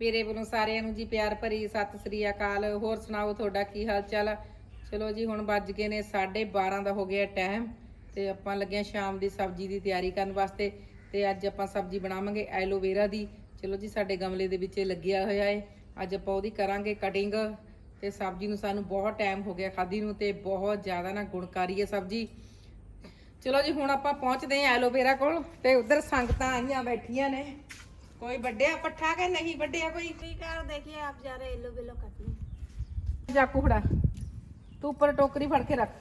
ਮੇਰੇ ਵੱਲੋਂ ਸਾਰਿਆਂ ਨੂੰ ਜੀ ਪਿਆਰ ਭਰੀ ਸਤਿ ਸ੍ਰੀ ਅਕਾਲ। ਹੋਰ ਸੁਣਾਓ ਤੁਹਾਡਾ ਕੀ ਹਾਲ ਚਾਲ ਆ ਚਲੋ ਜੀ, ਹੁਣ ਵੱਜ ਗਏ ਨੇ 12:30 ਦਾ ਹੋ ਗਿਆ ਟਾਈਮ ਤੇ ਆਪਾਂ ਲੱਗੇ ਸ਼ਾਮ ਦੀ ਸਬਜ਼ੀ ਦੀ ਤਿਆਰੀ ਕਰਨ ਵਾਸਤੇ ਤੇ ਅੱਜ ਆਪਾਂ ਸਬਜ਼ੀ ਬਣਾਵਾਂਗੇ ਐਲੋਵੇਰਾ ਦੀ। ਚਲੋ ਜੀ, ਸਾਡੇ ਗਮਲੇ ਦੇ ਵਿੱਚ ਇਹ ਲੱਗਿਆ ਹੋਇਆ ਹੈ ਅੱਜ ਆਪਾਂ ਉਹਦੀ ਕਰਾਂਗੇ ਕਟਿੰਗ ਤੇ ਸਬਜ਼ੀ ਨੂੰ ਸਾਨੂੰ ਬਹੁਤ ਟਾਈਮ ਹੋ ਗਿਆ ਖਾਦੀ ਨੂੰ ਤੇ ਬਹੁਤ ਜ਼ਿਆਦਾ ਨਾ ਗੁਣਕਾਰੀ ਹੈ ਸਬਜ਼ੀ। ਚਲੋ ਜੀ, ਹੁਣ ਆਪਾਂ ਪਹੁੰਚਦੇ ਹਾਂ ਐਲੋਵੇਰਾ ਕੋਲ ਤੇ ਉਧਰ ਸੰਗਤਾਂ ਆਈਆਂ ਬੈਠੀਆਂ ਨੇ। ਕੋਈ ਵੱਡਿਆ ਪੱਠਾ ਕਿ ਨਹੀਂ ਵੱਡਿਆ ਕੋਈ ठीक है और देखिए आप जा रहे हैं येलो बेलो काटने ਚਾਕੂ ਫੜਾ ਤੂੰ ਉੱਪਰ ਟੋਕਰੀ ਫੜ ਕੇ ਰੱਖ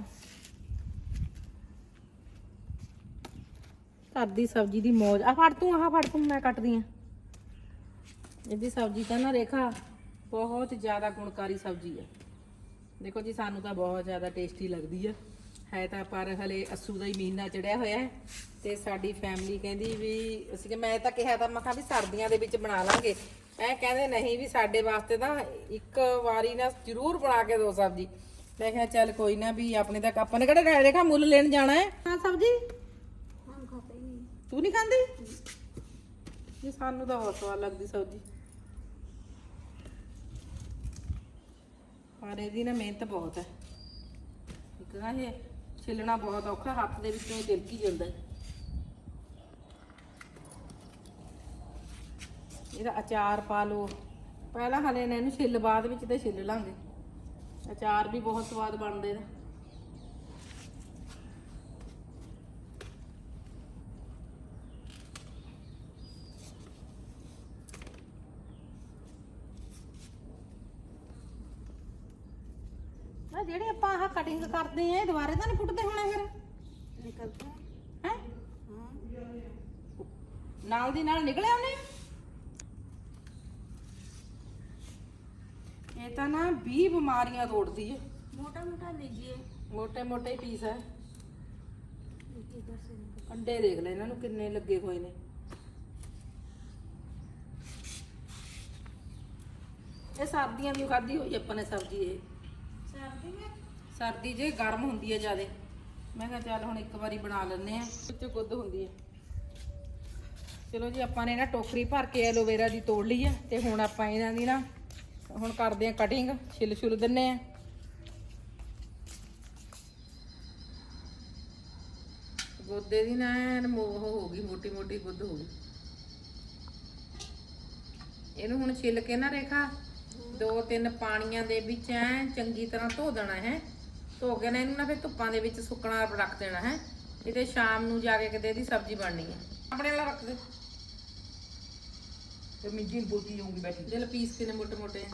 ਘਰ ਦੀ ਸਬਜ਼ੀ ਦੀ ਮੌਜ ਆ ਫੜ ਤੂੰ ਆਹ ਫੜ ਤੂੰ ਮੈਂ ਕੱਟਦੀ ਆ ਇਹਦੀ ਸਬਜ਼ੀ ਤਾਂ ਨਾ ਰੇਖਾ ਬਹੁਤ ਜ਼ਿਆਦਾ ਗੁਣਕਾਰੀ ਸਬਜ਼ੀ ਹੈ ਦੇਖੋ ਜੀ ਸਾਨੂੰ ਤਾਂ ਬਹੁਤ ਜ਼ਿਆਦਾ ਟੇਸਟੀ ਲੱਗਦੀ ਆ ਹੈ ਤਾਂ ਪਰ ਹਲੇ ਅਸੂ ਦਾ ਹੀ ਮਹੀਨਾ ਚੜਿਆ ਹੋਇਆ ਹੈ ਤੇ ਸਾਡੀ ਫੈਮਿਲੀ ਕਹਿੰਦੀ ਵੀ ਅਸੀਂ ਕਿ ਮੈਂ ਤਾਂ ਕਿਹਾ ਤਾਂ ਮੈਂ ਕਿਹਾ ਵੀ ਸਰਦੀਆਂ ਦੇ ਵਿੱਚ ਬਣਾ ਲਾਂਗੇ। ਐ ਕਹਿੰਦੇ ਨਹੀਂ ਵੀ ਸਾਡੇ ਵਾਸਤੇ ਤਾਂ ਇੱਕ ਵਾਰੀ ਨਾ ਜ਼ਰੂਰ ਬਣਾ ਕੇ ਦੋ ਸਬਜ਼ੀ। ਮੈਂ ਕਿਹਾ ਚੱਲ ਕੋਈ ਨਾ ਵੀ ਆਪਣੇ ਤਾਂ ਆਪਾਂ ਨੇ ਕਿਹੜਾ ਰੇਖਾ ਮੁੱਲ ਲੈਣ ਜਾਣਾ ਹੈ। ਹਾਂ ਸਬਜ਼ੀ? ਤੂੰ ਨਹੀਂ ਖਾਂਦੀ? ਇਹ ਸਾਨੂੰ ਤਾਂ ਹੋਰ ਸਵਾਦ ਲੱਗਦੀ ਸਬਜ਼ੀ। ਪਰ ਇਹਦੀ ਨਾ ਮਿਹਨਤ ਬਹੁਤ ਹੈ। ਇੱਕ ਨਾ ਇਹ। ਛਿੱਲਣਾ ਬਹੁਤ ਔਖਾ, ਹੱਥ ਦੇ ਵਿੱਚੋਂ ਹੀ ਤਿਲਕੀ ਜਾਂਦਾ ਇਹਦਾ ਅਚਾਰ ਪਾ ਲਓ। ਪਹਿਲਾਂ ਹਲੇ ਨੇ ਇਹਨੂੰ ਛਿੱਲ, ਬਾਅਦ ਵਿੱਚ ਤੇ ਛਿੱਲ ਲਾਂਗੇ। ਅਚਾਰ ਵੀ ਬਹੁਤ ਸਵਾਦ ਬਣਦੇ ਨੇ। ਜਿਹੜੇ ਕਟਿੰਗ ਕਰਦੇ ਆ ਦੁਬਾਰੇ ਤਾਂ ਨਹੀਂ ਫੁੱਟਦੇ ਹੋਣੇ ਫਿਰ? ਨਾਲ ਦੀ ਨਾਲ ਨਿਕਲੇ ਉਹਨੇ ਇਹ ਤਾਂ ਨਾ 20 ਬਿਮਾਰੀਆਂ ਤੋੜਦੀ ਹੈ ਮੋਟਾ ਮੋਟਾ ਲੀਜੀਏ ਮੋਟੇ ਮੋਟੇ ਪੀਸ ਹੈ ਅੰਡੇ ਦੇਖ ਲੈ ਇਹਨਾਂ ਨੂੰ ਕਿੰਨੇ ਲੱਗੇ ਹੋਏ ਨੇ। ਇਹ ਸਰਦੀਆਂ ਦੀ ਖਾਦੀ ਹੋਈ ਆਪਾਂ ਨੇ ਸਬਜ਼ੀ ਇਹ। ਸਰਦੀਆਂ? ਸਰਦੀ ਜੇ ਗਰਮ ਹੁੰਦੀ ਹੈ ਜਿਆਦੇ। ਮੈਂ ਕਿਹਾ ਚੱਲ ਹੁਣ ਇੱਕ ਵਾਰੀ ਬਣਾ ਲੈਂਦੇ ਆ ਵਿੱਚ ਗੁੱਦ ਹੁੰਦੀ ਹੈ ਚਲੋ ਜੀ, ਆਪਾਂ ਨੇ ਨਾ ਟੋਕਰੀ ਭਰ ਕੇ ਐਲੋਵੇਰਾ ਦੀ ਤੋੜ ਲਈ ਆ ਤੇ ਹੁਣ ਆਪਾਂ ਇਹਨਾਂ ਦੀ ਨਾ ਹੁਣ ਕਰਦੇ ਆ ਕਟਿੰਗ ਛਿੱਲ ਛੁੱਲ ਦਿੰਨੇ ਆ ਗੁੱਦੇ ਦੀ ਨਾ ਮੋਹ ਹੋ ਗਈ ਮੋਟੀ ਮੋਟੀ ਗੁੱਦ ਹੋ ਗਈ। ਇਹਨੂੰ ਹੁਣ ਛਿੱਲ ਕੇ ਨਾ ਰੇਖਾ, ਦੋ ਤਿੰਨ ਪਾਣੀਆਂ ਦੇ ਵਿੱਚ ਐ ਚੰਗੀ ਤਰ੍ਹਾਂ ਧੋ ਦੇਣਾ ਹੈ। ਧੋ ਕੇ ਨਾ ਇਹਨੂੰ ਨਾ ਫਿਰ ਧੁੱਪਾਂ ਦੇ ਵਿੱਚ ਸੁੱਕਣਾ ਰੱਖ ਦੇਣਾ ਹੈ। ਇਹਦੇ ਸ਼ਾਮ ਨੂੰ ਜਾ ਕੇ ਕਿਤੇ ਇਹਦੀ ਸਬਜ਼ੀ ਬਣਨੀ ਹੈ ਆਪਣੇ ਵਾਲਾ ਰੱਖ ਦੇ। ਤੇ ਮਿੰਜੀ ਨੂੰ ਬੋਲਦੀ ਜਾਊਂਗੀ ਬੈਠੀ। ਦਿਲ ਪੀਸ ਕਿਨੇ ਮੋਟੇ ਮੋਟੇ ਆ।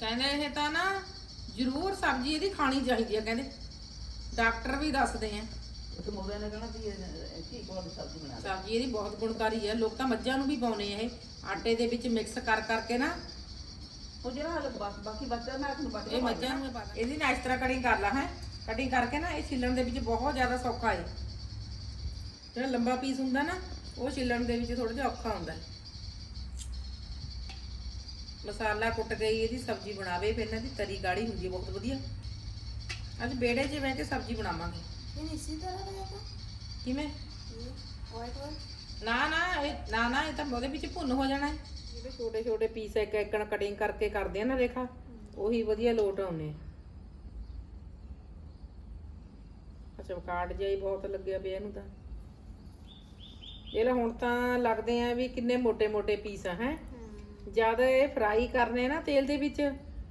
ਕਹਿੰਦੇ ਇਹ ਤਾਂ ਨਾ ਜ਼ਰੂਰ ਸਬਜ਼ੀ ਇਹਦੀ ਖਾਣੀ ਚਾਹੀਦੀ ਆ ਕਹਿੰਦੇ। ਡਾਕਟਰ ਵੀ ਦੱਸਦੇ ਆ। ਤੇ ਮੋਰਿਆਂ ਨੇ ਕਹਣਾ ਵੀ ਇਹ ਕੀ ਕੋਲ ਸਬਜ਼ੀ ਬਣਾ ਸਬਜ਼ੀ ਇਹਦੀ ਬਹੁਤ ਗੁਣਕਾਰੀ ਹੈ ਲੋਕ ਤਾਂ ਮੱਝਾਂ ਨੂੰ ਵੀ ਪਾਉਨੇ ਆ ਇਹ। ਆਟੇ ਦੇ ਵਿੱਚ ਮਿਕਸ ਕਰ ਕਰਕੇ ਨਾ ਇਹਦੀ ਨਾ ਇਸ ਤਰ੍ਹਾਂ ਕਟਿੰਗ ਕਰ ਲਾ ਹੈ। ਕਟਿੰਗ ਕਰਕੇ ਨਾ ਇਹ ਛਿੱਲਣ ਦੇ ਵਿੱਚ ਬਹੁਤ ਜ਼ਿਆਦਾ ਸੌਖਾ ਹੈ ਜਿਹੜਾ ਲੰਬਾ ਪੀਸ ਹੁੰਦਾ ਨਾ ਉਹ ਛਿੱਲਣ ਦੇ ਵਿੱਚ ਥੋੜਾ ਜਿਹਾ ਔਖਾ ਹੁੰਦਾ ਮਸਾਲਾ ਕੁੱਟ ਗਈ ਇਹਦੀ ਸਬਜ਼ੀ ਬਣਾਵੇ ਫਿਰ ਇਹਨਾਂ ਦੀ ਤਰੀ ਗਾੜੀ ਹੁੰਦੀ ਹੈ ਬਹੁਤ ਵਧੀਆ। ਅੱਜ ਬੇੜੇ 'ਚ ਬਹਿ ਸਬਜ਼ੀ ਬਣਾਵਾਂਗੇ। ਇਹ ਇਸੇ ਤਰ੍ਹਾਂ ਦਾ ਕਿਵੇਂ? ਨਾ ਨਾ ਇਹ ਨਾ ਨਾ ਇਹ ਤਾਂ ਉਹਦੇ ਵਿੱਚ ਭੁੰਨ ਹੋ ਜਾਣਾ ਹੈ ਜਿਹੜੇ ਛੋਟੇ ਛੋਟੇ ਪੀਸ ਇੱਕ ਇੱਕਣ ਕਟਿੰਗ ਕਰਕੇ ਕਰਦੇ ਆ ਨਾ ਰੇਖਾ ਉਹੀ ਵਧੀਆ ਲੋਟ ਆਉਨੇ ਅੱਛਾ ਕਾਰਡ ਜਿਹਾ ਹੀ ਬਹੁਤ ਲੱਗਿਆ ਪਿਆ ਇਹਨੂੰ ਤਾਂ। ਇਹ ਲੈ ਹੁਣ ਤਾਂ ਲੱਗਦੇ ਆ ਵੀ ਕਿੰਨੇ ਮੋਟੇ ਮੋਟੇ ਪੀਸ ਆ ਹੈ। ਜ਼ਿਆਦਾ ਇਹ ਫਰਾਈ ਕਰਨੇ ਨਾ ਤੇਲ ਦੇ ਵਿੱਚ।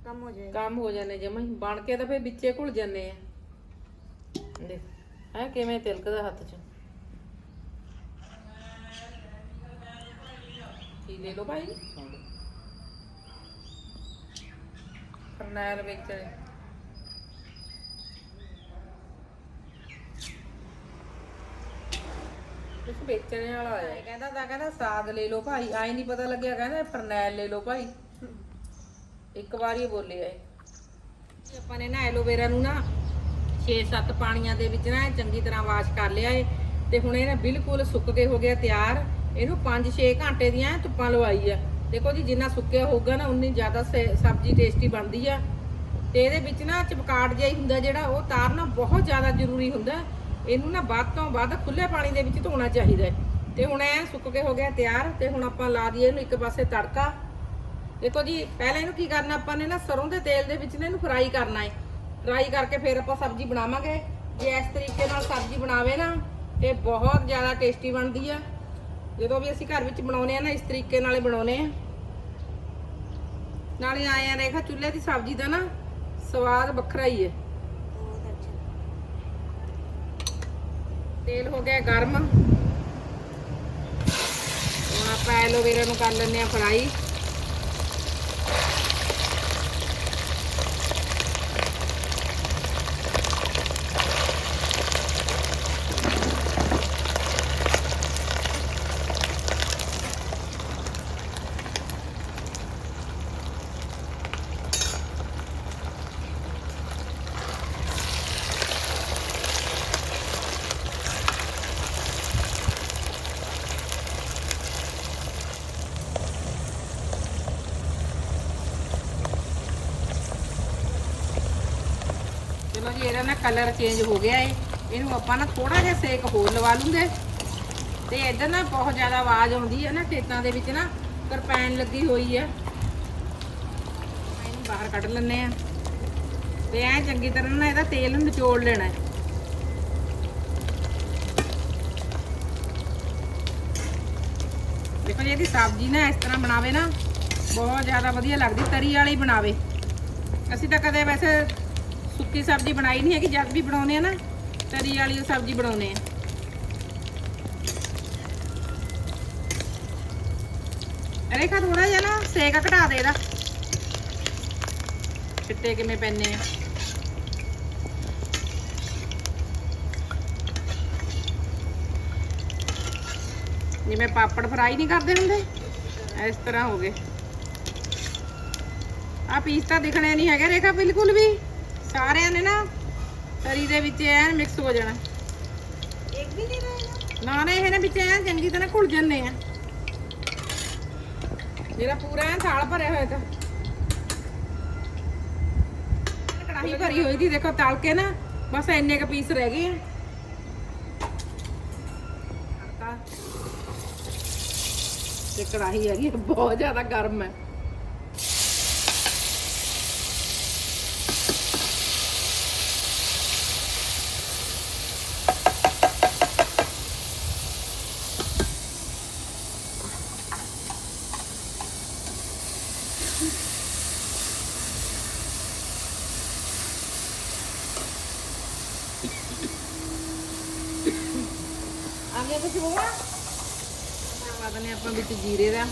ਕੰਮ ਹੋ ਜਾਏ। ਕੰਮ ਹੋ ਜਾਂਦੇ ਜਮਾਂ ਬਣ ਕੇ ਤਾਂ ਫੇਰ ਵਿੱਚੇ ਘੁਲ ਜਾਂਦੇ ਆ। ਦੇਖ ਹੈ ਕਿਵੇਂ ਤਿਲਕਦਾ ਹੱਥ 'ਚ। ਲੈ ਲੋ ਭਾਈ। ਫਰਨੈਲ ਵਿੱਚ। ਕੁਛ ਵੇਚਣੇ ਵਾਲਾ ਆਇਆ ਕਹਿੰਦਾ ਤਾਂ ਕਹਿੰਦਾ ਸਾਗ ਲੈ ਲਓ ਭਾਈ ਆਈ ਨਹੀਂ ਪਤਾ ਲੱਗਿਆ ਕਹਿੰਦਾ ਫਰਨੈਲ ਲੈ ਲਓ ਭਾਈ। ਇੱਕ ਵਾਰੀ ਬੋਲੇ ਆਏ। ਆਪਾਂ ਨੇ ਨਾ ਐਲੋਵੇਰਾ ਨੂੰ ਨਾ 6-7 ਪਾਣੀਆਂ ਦੇ ਵਿੱਚ ਨਾ ਇਹ ਚੰਗੀ ਤਰ੍ਹਾਂ ਵਾਸ਼ ਕਰ ਲਿਆ ਏ ਤੇ ਹੁਣ ਇਹ ਨਾ ਬਿਲਕੁਲ ਸੁੱਕ ਕੇ ਹੋ ਗਿਆ ਤਿਆਰ। ਇਹਨੂੰ 5-6 ਘੰਟੇ ਦੀਆਂ ਐਂ ਧੁੱਪਾਂ ਲਵਾਈ ਆ। ਦੇਖੋ ਜੀ, ਜਿੰਨਾ ਸੁੱਕਿਆ ਹੋਊਗਾ ਨਾ, ਉਨੀ ਜ਼ਿਆਦਾ ਸ- ਸਬਜ਼ੀ ਟੇਸਟੀ ਬਣਦੀ ਆ। ਤੇ ਇਹਦੇ ਵਿੱਚ ਨਾ ਚਪਕਾਟ ਜਿਹਾ ਹੀ ਹੁੰਦਾ ਜਿਹੜਾ, ਉਹ ਤਾਰਨਾ ਬਹੁਤ ਜ਼ਿਆਦਾ ਜ਼ਰੂਰੀ ਹੁੰਦਾ। ਇਹਨੂੰ ਨਾ ਵੱਧ ਤੋਂ ਵੱਧ ਖੁੱਲੇ ਪਾਣੀ ਦੇ ਵਿੱਚ ਧੋਣਾ ਚਾਹੀਦਾ ਹੈ। ਤੇ ਹੁਣ ਐ ਸੁੱਕ ਕੇ ਹੋ ਗਿਆ ਤਿਆਰ, ਤੇ ਹੁਣ ਆਪਾਂ ਲਾ ਦਈਏ ਇਹਨੂੰ ਇੱਕ ਪਾਸੇ ਤੜਕਾ। ਦੇਖੋ ਜੀ, ਪਹਿਲਾਂ ਇਹਨੂੰ ਕੀ ਕਰਨਾ, ਆਪਾਂ ਨੇ ਨਾ ਸਰੋਂ ਦੇ ਤੇਲ ਦੇ ਵਿੱਚ ਨਾ ਇਹਨੂੰ ਫਰਾਈ ਕਰਨਾ ਹੈ। ਫਰਾਈ ਕਰਕੇ ਫਿਰ ਆਪਾਂ ਸਬਜ਼ੀ ਬਣਾਵਾਂਗੇ। ਜੇ ਇਸ ਤਰੀਕੇ ਨਾਲ ਸਬਜ਼ੀ ਬਣਾਵੇ ਨਾ, ਤੇ ਬਹੁਤ ਜ਼ਿਆਦਾ ਟੇਸਟੀ ਬਣਦੀ ਆ। ਜਦੋਂ ਵੀ ਅਸੀਂ ਘਰ ਵਿੱਚ ਬਣਾਉਨੇ ਆ ਨਾ ਇਸ ਤਰੀਕੇ ਨਾਲੇ ਬਣਾਉਨੇ ਆ। ਨਾਲੇ ਆਏ ਆ ਰੇਖਾ ਚੁੱਲ੍ਹੇ ਦੀ ਸਬਜ਼ੀ ਦਾ ਨਾ ਸਵਾਦ ਵੱਖਰਾ ਹੀ ਹੈ। ਤੇਲ ਹੋ ਗਿਆ ਗਰਮ। ਹੁਣ ਆਪਾਂ ਐਲੋਵੇਰਾ ਨੂੰ ਕਰ ਲੈਂਦੇ ਆ ਫਰਾਈ। ਚਲੋ ਨਾ ਕਲਰ ਚੇਂਜ ਹੋ ਗਿਆ ਏ। ਇਹਨੂੰ ਆਪਾਂ ਨਾ ਥੋੜਾ ਜਿਹਾ ਸੇਕ ਹੋਰ ਲਵਾ ਲੂੰਗੇ। ਤੇ ਇੱਧਰ ਨਾ ਬਹੁਤ ਜ਼ਿਆਦਾ ਆਵਾਜ਼ ਆਉਂਦੀ ਹੈ ਨਾ, ਖੇਤਾਂ ਦੇ ਵਿੱਚ ਨਾ ਕਰਪੈਨ ਲੱਗੀ ਹੋਈ ਹੈ। ਇਹਨੂੰ ਬਾਹਰ ਕੱਢ ਲੈਂਦੇ ਆ ਤੇ ਐ ਚੰਗੀ ਤਰ੍ਹਾਂ ਨਾ ਇਹਦਾ ਤੇਲ ਨਿਚੋੜ ਲੈਣਾ ਹੈ। ਦੇਖੋ ਜੀ, ਇਹਦੀ ਸਬਜ਼ੀ ਨਾ ਇਸ ਤਰ੍ਹਾਂ ਬਣਾਵੇ ਨਾ, ਬਹੁਤ ਜ਼ਿਆਦਾ ਵਧੀਆ ਲੱਗਦੀ, ਤਰੀ ਵਾਲੀ ਬਣਾਵੇ। ਅਸੀਂ ਤਾਂ ਕਦੇ ਵੈਸੇ ਸੁੱਕੀ ਸਬਜ਼ੀ ਬਣਾਈ ਨਹੀਂ ਹੈਗੀ, ਜਦ ਵੀ ਬਣਾਉਨੇ ਆ ਨਾ, ਤਰੀ ਵਾਲੀ ਸਬਜ਼ੀ ਬਣਾਉਨੇ ਆ। ਰੇਖਾ ਥੋੜਾ ਜਿਹਾ ਨਾ ਸੇਕ ਘਟਾ ਦੇ ਇਹਦਾ। ਚਿੱਟੇ ਕਿਵੇਂ ਪੈਨੇ ਆ। ਜਿਵੇਂ ਪਾਪੜ ਫਰਾਈ ਨਹੀਂ ਕਰਦੇ ਹੁੰਦੇ, ਇਸ ਤਰ੍ਹਾਂ ਹੋ ਗਏ। ਆ ਪੀਸ ਤਾਂ ਦਿਖਣੇ ਨਹੀਂ ਹੈਗੇ ਰੇਖਾ, ਬਿਲਕੁਲ ਵੀ। ਸਾਰਿਆਂ ਨੇ ਨਾ ਤਰੀ ਦੇ ਵਿੱਚ ਐਨ ਮਿਕਸ ਹੋ ਜਾਣਾ। ਇੱਕ ਵੀ ਨਹੀਂ ਰਹਿਣਾ। ਨਾ ਨਾ ਇਹ ਵਿੱਚ ਐਨ ਚੰਗੀ ਤਰ੍ਹਾਂ ਘੁਲ ਜਾਂਦੇ ਆ। ਮੇਰਾ ਪੂਰਾ ਐਨ ਥਾਲ ਭਰਿਆ ਹੋਇਆ ਤਾਂ। ਕੜਾਹੀ ਭਰੀ ਹੋਈ ਦੀ ਦੇਖੋ ਤਲ ਕੇ ਨਾ ਬਸ ਇੰਨੇ ਕ ਪੀਸ ਰਹਿ ਗਏ ਤੇ ਕੜਾਹੀ ਹੈਗੀ ਬਹੁਤ ਜ਼ਿਆਦਾ ਗਰਮ ਹੈ ਆ ਪਾ ਦਨੇ ਆਪਾਂ ਵਿੱਚ ਜੀਰੇ ਦਾ।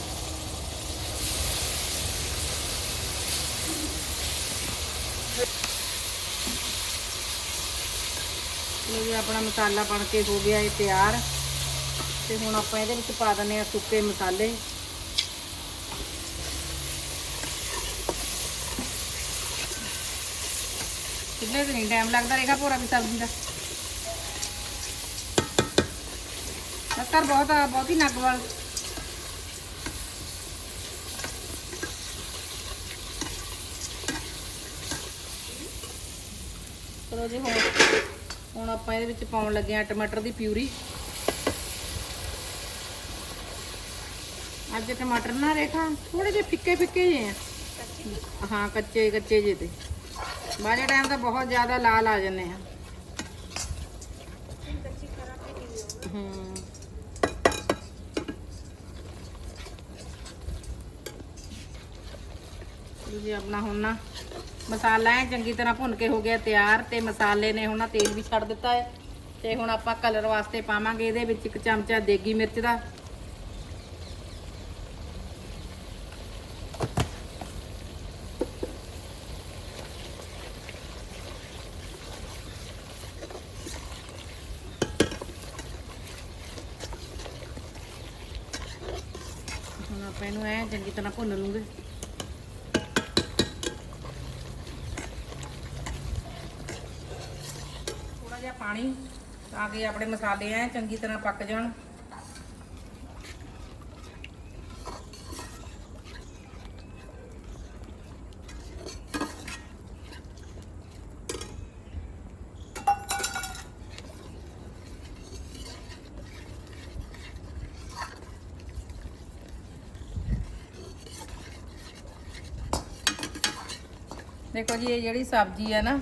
ਇਹ ਵੀ ਆਪਣਾ ਮਸਾਲਾ ਬਣ ਕੇ ਹੋ ਗਿਆ ਇਹ ਤਿਆਰ। ਤੇ ਹੁਣ ਆਪਾਂ ਇਹਦੇ ਵਿੱਚ ਪਾ ਦਨੇ ਆ ਸੁੱਕੇ ਮਸਾਲੇ। ਕਿੰਨੇ ਦਿਨ ਨਹੀਂ ਟਾਈਮ ਲੱਗਦਾ ਰਹੇਗਾ ਪੂਰਾ ਵੀ ਸਬਜ਼ੀ ਦਾ? ਲੱਕੜ ਬਹੁਤ ਬਹੁਤ ਹੀ ਨੱਕ ਵਾਲ। ਚਲੋ ਜੀ ਹੁਣ ਹੁਣ ਆਪਾਂ ਇਹਦੇ ਵਿੱਚ ਪਾਉਣ ਲੱਗੇ ਆ ਟਮਾਟਰ ਦੀ ਪਿਊਰੀ। ਅੱਜ ਟਮਾਟਰ ਨਾ ਰੇਖਾ ਥੋੜੇ ਜਿਹੇ ਫਿੱਕੇ ਫਿੱਕੇ ਜੇ ਆ। ਹਾਂ ਕੱਚੇ ਕੱਚੇ ਜੇ ਤੇ। ਬਾਰੇ ਟਾਈਮ ਦਾ ਬਹੁਤ ਜ਼ਿਆਦਾ ਲਾਲ ਆ ਜਾਂਦੇ ਆ। ਹੂੰ। ਜੀ ਆਪਣਾ ਹੁਣ ਨਾ ਮਸਾਲਾ ਐ ਚੰਗੀ ਤਰ੍ਹਾਂ ਭੁੰਨ ਕੇ ਹੋ ਗਿਆ ਤਿਆਰ ਤੇ ਮਸਾਲੇ ਨੇ ਹੁਣ ਨਾ ਤੇਲ ਵੀ ਛੱਡ ਦਿੱਤਾ ਹੈ ਤੇ ਹੁਣ ਆਪਾਂ ਕਲਰ ਵਾਸਤੇ ਪਾਵਾਂਗੇ ਇਹਦੇ ਵਿੱਚ ਇੱਕ ਚਮਚਾ ਦੇਗੀ ਮਿਰਚ ਦਾ। ਹੁਣ ਆਪਾਂ ਇਹਨੂੰ ਐ ਚੰਗੀ ਤਰ੍ਹਾਂ ਭੁੰਨ ਲੂੰਗੇ। ਪਾਣੀ ਤਾਂ ਕਿ ਆਪਣੇ ਮਸਾਲੇ ਐ ਚੰਗੀ ਤਰ੍ਹਾਂ ਪੱਕ ਜਾਣ। ਦੇਖੋ ਜੀ, ਇਹ ਜਿਹੜੀ ਸਬਜ਼ੀ ਹੈ ਨਾ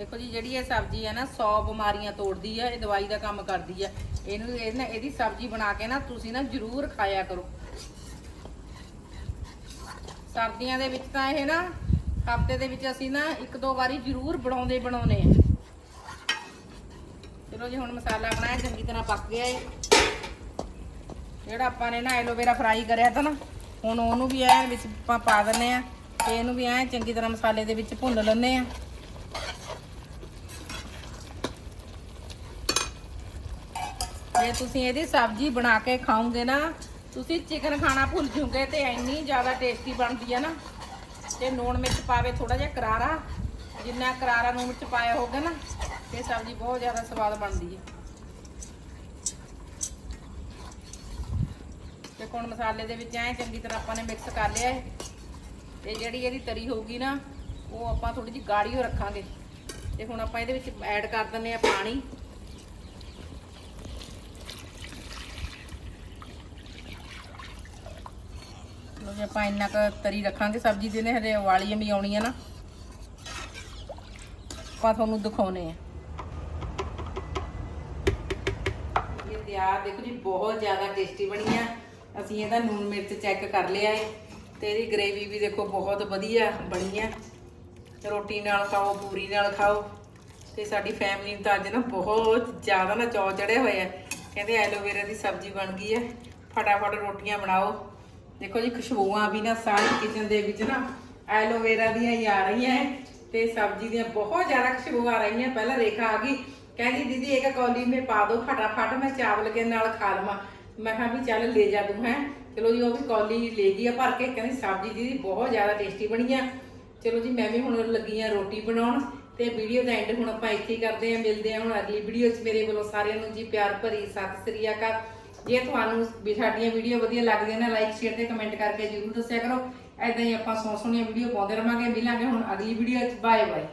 ਦੇਖੋ ਜੀ, ਜਿਹੜੀ ਇਹ ਸਬਜ਼ੀ ਹੈ ਨਾ 100 ਬਿਮਾਰੀਆਂ ਤੋੜਦੀ ਆ ਇਹ ਦਵਾਈ ਦਾ ਕੰਮ ਕਰਦੀ ਹੈ। ਇਹਨੂੰ ਇਹ ਨਾ, ਇਹਦੀ ਸਬਜ਼ੀ ਬਣਾ ਕੇ ਨਾ, ਤੁਸੀਂ ਨਾ ਜ਼ਰੂਰ ਖਾਇਆ ਕਰੋ। ਸਰਦੀਆਂ ਦੇ ਵਿੱਚ ਤਾਂ ਇਹ ਨਾ, ਹਫ਼ਤੇ ਦੇ ਵਿੱਚ ਅਸੀਂ ਨਾ, ਇੱਕ ਦੋ ਵਾਰੀ ਜ਼ਰੂਰ ਬਣਾਉਂਦੇ ਬਣਾਉਨੇ ਆ ਚਲੋ ਜੀ, ਹੁਣ ਮਸਾਲਾ ਬਣਾਇਆ, ਚੰਗੀ ਤਰ੍ਹਾਂ ਪੱਕ ਗਿਆ ਏ ਜਿਹੜਾ ਆਪਾਂ ਨੇ ਨਾ ਐਲੋਵੇਰਾ ਫਰਾਈ ਕਰਿਆ ਤਾਂ ਨਾ, ਹੁਣ ਉਹਨੂੰ ਵੀ ਐ ਵਿੱਚ ਆਪਾਂ ਪਾ ਦਿੰਨੇ ਆ ਤੇ ਇਹਨੂੰ ਵੀ ਐ ਚੰਗੀ ਤਰ੍ਹਾਂ ਮਸਾਲੇ ਦੇ ਵਿੱਚ ਭੁੰਨ ਲੈਂਦੇ ਆ ਜੇ ਤੁਸੀਂ ਇਹਦੀ ਸਬਜ਼ੀ ਬਣਾ ਕੇ ਖਾਓਗੇ ਨਾ, ਤੁਸੀਂ ਚਿਕਨ ਖਾਣਾ ਭੁੱਲ ਜੂਗੇ ਤੇ ਇੰਨੀ ਜ਼ਿਆਦਾ ਟੇਸਟੀ ਬਣਦੀ ਹੈ ਨਾ। ਤੇ ਨੂਣ ਮਿਰਚ ਪਾਵੇ ਥੋੜਾ ਜਿਹਾ ਕਰਾਰਾ, ਜਿੰਨਾ ਕਰਾਰਾ ਨੂਣ ਮਿਰਚ ਪਾਇਆ ਹੋਗਾ ਨਾ, ਤੇ ਸਬਜ਼ੀ ਬਹੁਤ ਜ਼ਿਆਦਾ ਸਵਾਦ ਬਣਦੀ ਹੈ ਤੇ ਹੁਣ ਮਸਾਲੇ ਦੇ ਵਿੱਚ ਐ ਚੰਗੀ ਤਰ੍ਹਾਂ ਆਪਾਂ ਨੇ ਮਿਕਸ ਕਰ ਲਿਆ ਤੇ ਜਿਹੜੀ ਇਹਦੀ ਤਰੀ ਹੋਊਗੀ ਨਾ, ਉਹ ਆਪਾਂ ਥੋੜੀ ਜਿਹੀ ਗਾੜੀ ਹੋ ਰੱਖਾਂਗੇ। ਤੇ ਹੁਣ ਆਪਾਂ ਇਹਦੇ ਵਿੱਚ ਐਡ ਕਰ ਦਿੰਨੇ ਆ ਪਾਣੀ। ਲੋ ਜੇ, ਆਪਾਂ ਇੰਨਾ ਕੁ ਤਰੀ ਰੱਖਾਂਗੇ ਸਬਜ਼ੀ ਦੇ ਨੇ ਹਰੇ ਵਾਲੀਆਂ ਵੀ ਆਉਣੀਆਂ ਨਾ। ਆਪਾਂ ਤੁਹਾਨੂੰ ਦਿਖਾਉਨੇ ਆ। ਇਹ ਤਿਆਰ ਦੇਖੋ ਜੀ, ਬਹੁਤ ਜ਼ਿਆਦਾ ਟੇਸਟੀ ਬਣੀ ਆ। ਅਸੀਂ ਇਹਦਾ ਨੂਨ ਮਿਰਚ ਚੈੱਕ ਕਰ ਲਿਆ ਏ, ਤੇ ਇਹਦੀ ਗ੍ਰੇਵੀ ਵੀ ਦੇਖੋ, ਬਹੁਤ ਵਧੀਆ ਬਣੀ ਆ। ਰੋਟੀ ਨਾਲ ਖਾਓ, ਪੂਰੀ ਨਾਲ ਖਾਓ। ਤੇ ਸਾਡੀ ਫੈਮਿਲੀ ਨੂੰ ਤਾਂ ਅੱਜ ਨਾ ਬਹੁਤ ਜ਼ਿਆਦਾ ਨਾ ਚੌ ਚੜੇ ਹੋਏ ਆ ਕਹਿੰਦੇ ਐਲੋਵੇਰਾ ਦੀ ਸਬਜ਼ੀ ਬਣ ਗਈ ਹੈ ਫਟਾਫਟ ਰੋਟੀਆਂ ਬਣਾਓ। ਦੇਖੋ ਜੀ, ਖੁਸ਼ਬੂਆਂ ਵੀ ਨਾ ਸਾਰੀ ਕਿਚਨ ਦੇ ਵਿੱਚ ਨਾ ਐਲੋਵੇਰਾ ਦੀਆਂ ਹੀ ਆ ਰਹੀਆਂ ਹੈ ਤੇ ਸਬਜ਼ੀ ਦੀਆਂ ਬਹੁਤ ਜ਼ਿਆਦਾ ਖੁਸ਼ਬੂਆਂ ਆ ਰਹੀਆਂ। ਪਹਿਲਾਂ ਰੇਖਾ ਆ ਗਈ, ਕਹਿੰਦੀ, ਦੀਦੀ ਇਹ ਕੌਲੀ ਮੇ ਪਾ ਦੋ ਫਟਾਫਟ, ਮੈਂ ਚਾਵਲ ਕੇ ਨਾਲ ਖਾ ਲਵਾਂ। ਮੈਂ ਕਿਹਾ ਵੀ ਚੱਲ ਲੈ ਜਾ ਤੂੰ, ਹੈ। ਚਲੋ ਜੀ, ਉਹ ਵੀ ਕੌਲੀ ਲੈ ਗਈ ਆ ਭਰ ਕੇ, ਕਹਿੰਦੀ, ਸਬਜ਼ੀ ਦੀਦੀ ਬਹੁਤ ਜ਼ਿਆਦਾ ਟੇਸਟੀ ਬਣੀ ਆ। ਚਲੋ ਜੀ, ਮੈਂ ਵੀ ਹੁਣ ਲੱਗੀ ਆ ਰੋਟੀ ਬਣਾਉਣ ਤੇ ਵੀਡੀਓ ਦਾ ਐਂਡ ਹੁਣ ਆਪਾਂ ਇੱਥੇ ਹੀ ਕਰਦੇ ਆ, ਮਿਲਦੇ ਆ ਹੁਣ ਅਗਲੀ ਵੀਡੀਓ 'ਚ। ਮੇਰੇ ਵੱਲੋਂ ਸਾਰਿਆਂ ਨੂੰ ਜੀ ਪਿਆਰ ਭਰੀ ਸਤਿ ਸ੍ਰੀ ਅਕਾਲ। ਜੇ ਤੁਹਾਨੂੰ ਵੀ ਸਾਡੀਆਂ ਵੀਡੀਓ ਵਧੀਆ ਲੱਗਦੀਆਂ ਨੇ ਲਾਈਕ ਸ਼ੇਅਰ ਤੇ ਕਮੈਂਟ ਕਰਕੇ ਜਰੂਰ ਦੱਸਿਆ ਕਰੋ। ਐਦਾਂ ਹੀ ਆਪਾਂ ਸੋਹਣੀਆਂ ਵੀਡੀਓ ਪਾਉਂਦੇ ਰਵਾਂਗੇ। ਮਿਲਾਂਗੇ ਹੁਣ ਅਗਲੀ ਵੀਡੀਓ 'ਚ ਬਾਏ ਬਾਏ